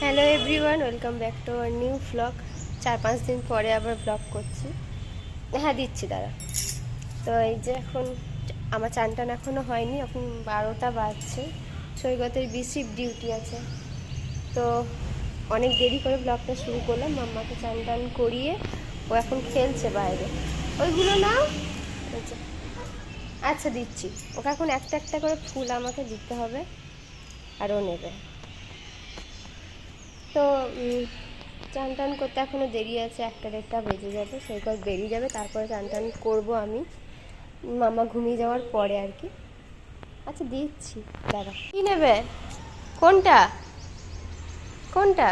Hello everyone welcome back to our new blog চার পাঁচ দিন পরে আবার ব্লগ করছি। হ্যাঁ দিচ্ছি, দাঁড়া। তো এই যে এখন আমার চান টান এখনও হয়নি, এখন বারোটা বাজছে। সৈকতের বিসিপ ডিউটি আছে। তো অনেক দেরি করে ব্লগটা শুরু করলাম, মাম্মাকে চান টান করিয়ে ও এখন খেলছে বাইরে। ওইগুলো নাও। আচ্ছা দিচ্ছি। ওকে এখন একটা একটা করে ফুল আমাকে দিতে হবে, আর ও নেবে। তো চান টান করতে এখনও দেরি আছে, একটা দেড়টা বেজে যাবে, সেই সৈকত বেরিয়ে যাবে, তারপরে চান টান করব আমি। মামা ঘুমিয়ে যাওয়ার পরে আর কি। আচ্ছা দিচ্ছি দাদা কী নেবে? কোনটা? কোনটা?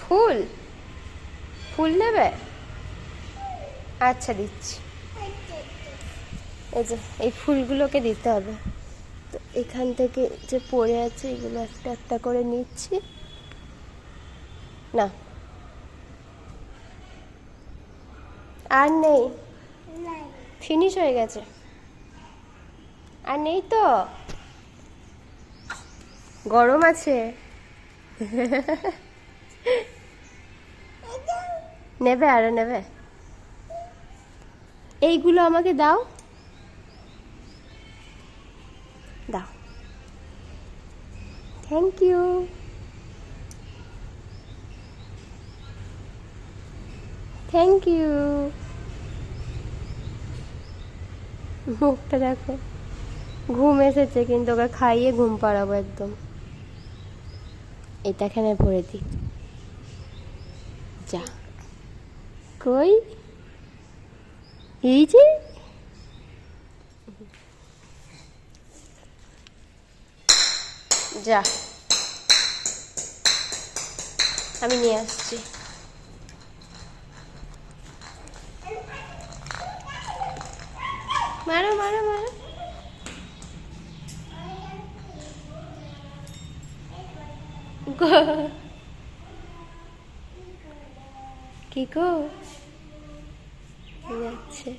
ফুল? ফুল নেবে? আচ্ছা দিচ্ছি। এই যে, এই ফুলগুলোকে দিতে হবে। তো, এখান থেকে যে পড়ে আছে, এগুলো একটা একটা করে নিচ্ছি। না। আর নেই? ফিনিশ হয়ে গেছে। আর নেই তো? গরম আছে। নেবে আরও নেবে। এইগুলো আমাকে দাও। দাও। থ্যাংক ইউ থ্যাংক ইউ মুখটা দেখো। ঘুম এসেছে, কিন্তু ওকে খাইয়ে ঘুম পাড়াবো একদম। এটা এখানে ভরে দিই যা। কই? এই যে? যা। আমি নিয়ে আসছি। মারো মারো মারো। কি গো? যাচ্ছে?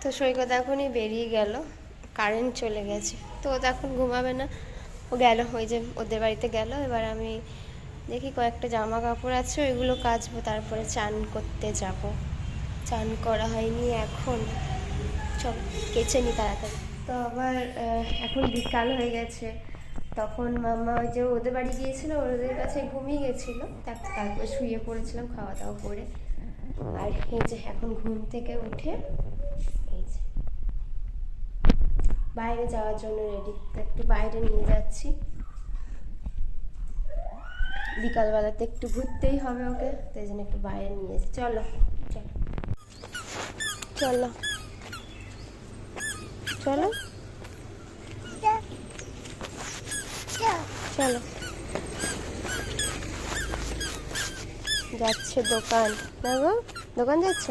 তো সৈকত এখনই বেরিয়ে গেল কারেন্ট চলে গেছে। তো ও তো এখন ঘুমাবে না, ও গেল ওই যে ওদের বাড়িতে গেল, এবার আমি দেখি কয়েকটা জামা কাপড় আছে, ওইগুলো কাচবো, তারপরে চান করতে যাব। চান করা হয়নি, এখন সব কেচে নি তাড়াতাড়ি। তো আবার এখন বিকাল হয়ে গেছে। তখন মামা ওই যে ওদের বাড়ি গিয়েছিল, ওদের কাছে ঘুমিয়ে গেছিল। তার- তারপরে শুয়ে পড়েছিলাম খাওয়া দাওয়া করে। আর এই যে এখন ঘুম থেকে উঠে এই যে বাইরে যাওয়ার জন্য রেডি একটু বাইরে নিয়ে যাচ্ছি। বিকালবেলাতে একটু ঘুরতেই হবে ওকে তাই জন্য একটু বাইরে নিয়ে চলো। চলো। চলো। চলো। যাচ্ছে দোকান। না গো, দোকান যাচ্ছ?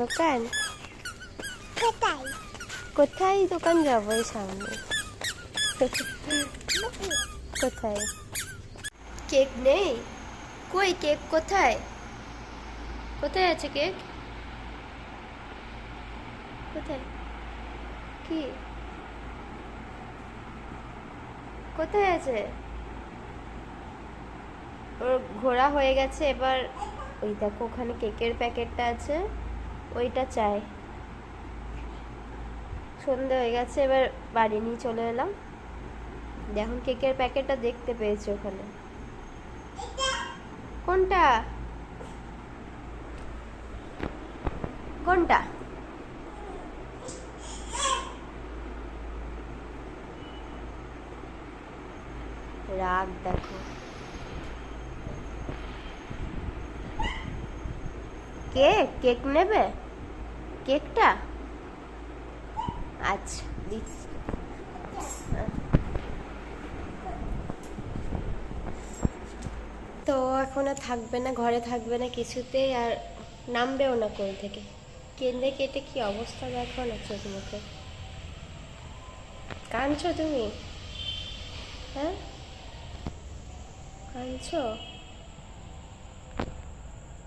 দোকান? কোথায় দোকান যাব এই সামনে? কোথায়? কেক নেই? কই কেক কোথায়? কোথায় আছে কেক? কোথায়? কি? কোথায় আছে? ওর ঘোরা হয়ে গেছে, এবার ওই দেখো ওখানে কেকের প্যাকেটটা আছে, ওইটা চাই। সন্ধে হয়ে গেছে, এবার বাড়ি নিয়ে চলে এলাম। এখন কেকের প্যাকেটটা দেখতে পেয়েছি ওখানে। কোনটা? কোনটা? রাগ, দেখো। কেক কেক নেবে? কেকটা? আচ্ছা দিচ্ছি। তো এখন আর থাকবে না, ঘরে থাকবে না কিছুতেই আর নামবেও না কোল থেকে। কেঁদে কেটে কি অবস্থা দেখো না চোখ মুখে। কাঁদছো তুমি? হ্যাঁ? কাঁদছো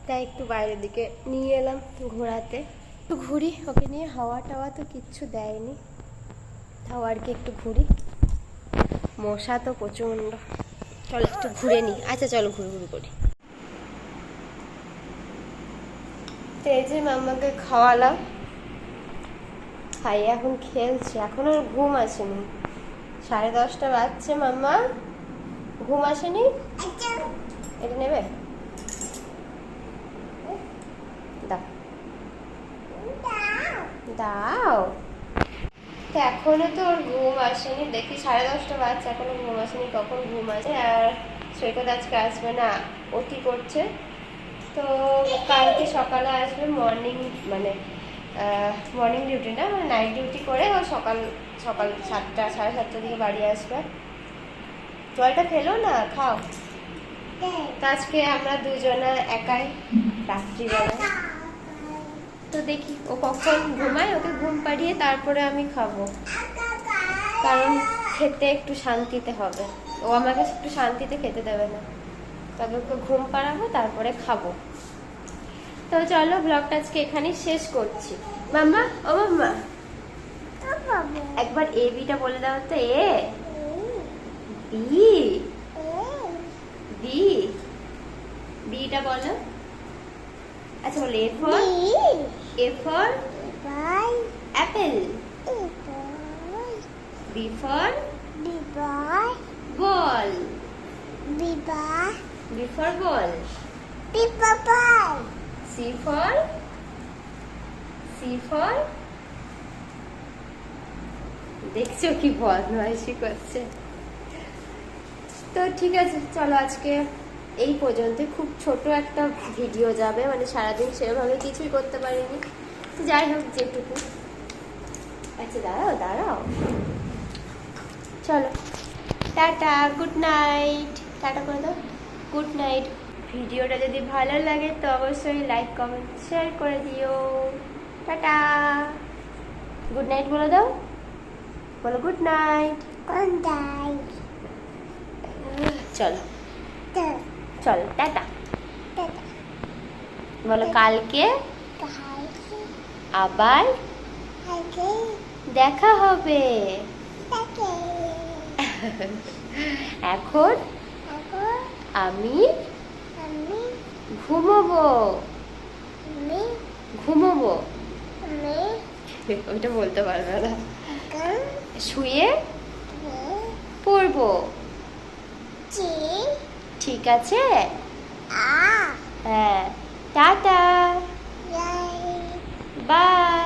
তাই একটু বাইরের দিকে নিয়ে এলাম ঘোরাতে। একটু ঘুরি, ওকে নিয়ে হাওয়া টাওয়া তো কিচ্ছু দেয়নি। তাও আর কি একটু ঘুরি। মশা তো প্রচণ্ড। চলো একটু ঘুরে নিই। আচ্ছা চলো ঘুরে ঘুরে করি। এই যে মাম্মাকে খাওয়ালাম। খাইয়ে এখন খেলছে। এখন ওর ঘুম আসেনি। সাড়ে দশটা বাজছে মাম্মা। ঘুম আসেনি? এটা নেবে? দাও। তো এখনও তো ওর ঘুম আসেনি। দেখি সাড়ে দশটা বাজছে, এখনও ঘুম আসেনি। কখন ঘুম আসে? আর সৈকত আজকে আসবে না অতি করছে? তো কালকে সকালে আসবে মর্নিং মানে মর্নিং ডিউটি না মানে নাইট ডিউটি করে ও সকাল সকাল সাতটা, সাড়ে সাতটার দিকে বাড়ি আসবে। জলটা খেলো না খাও। তো আজকে আমরা দুজনা একাই রাত্রিবেলা। তো দেখি ও কখন ঘুমায়? ওকে ঘুম পাড়িয়ে তারপরে আমি খাব। কারণ খেতে একটু শান্তিতে হবে। ও আমাকে একটু শান্তিতে খেতে দেবে না। তবে ওকে ঘুম পাড়াবো তারপরে খাব। তো চলো ব্লগটা আজকে এখানেই শেষ করছি। মাম্মা ও মাম্মা। একবার এ বিটা বলে দাও তো এ। বি। বি। বিটা বলো। আচ্ছা বলো A for A for apple. B for ball. B for ball. C for C for দেখছ কি বদমাইশি করছে। তো ঠিক আছে, চলো আজকে এই পর্যন্ত খুব ছোট একটা ভিডিও যাবে মানে সারাদিন সেভাবে কিছুই করতে পারিনি। তো যাই হোক, যেটুকু। আচ্ছা দাঁড়াও দাঁড়াও। চলো। টাটা গুড নাইট টাটা করে দাও। গুড নাইট ভিডিওটা যদি ভালো লাগে, তো অবশ্যই লাইক কমেন্ট শেয়ার করে দিও। টাটা। গুড নাইট বলে দাও। বলো গুড নাইট চলো। চলো। টাটা। বলো কালকে আবার দেখা হবে। এখন আমি ঘুমোবো। ঘুমোবো। ওইটা বলতে পারবে না। শুয়ে পড়ব। ঠিক আছে? হ্যাঁ টাটা। বাই।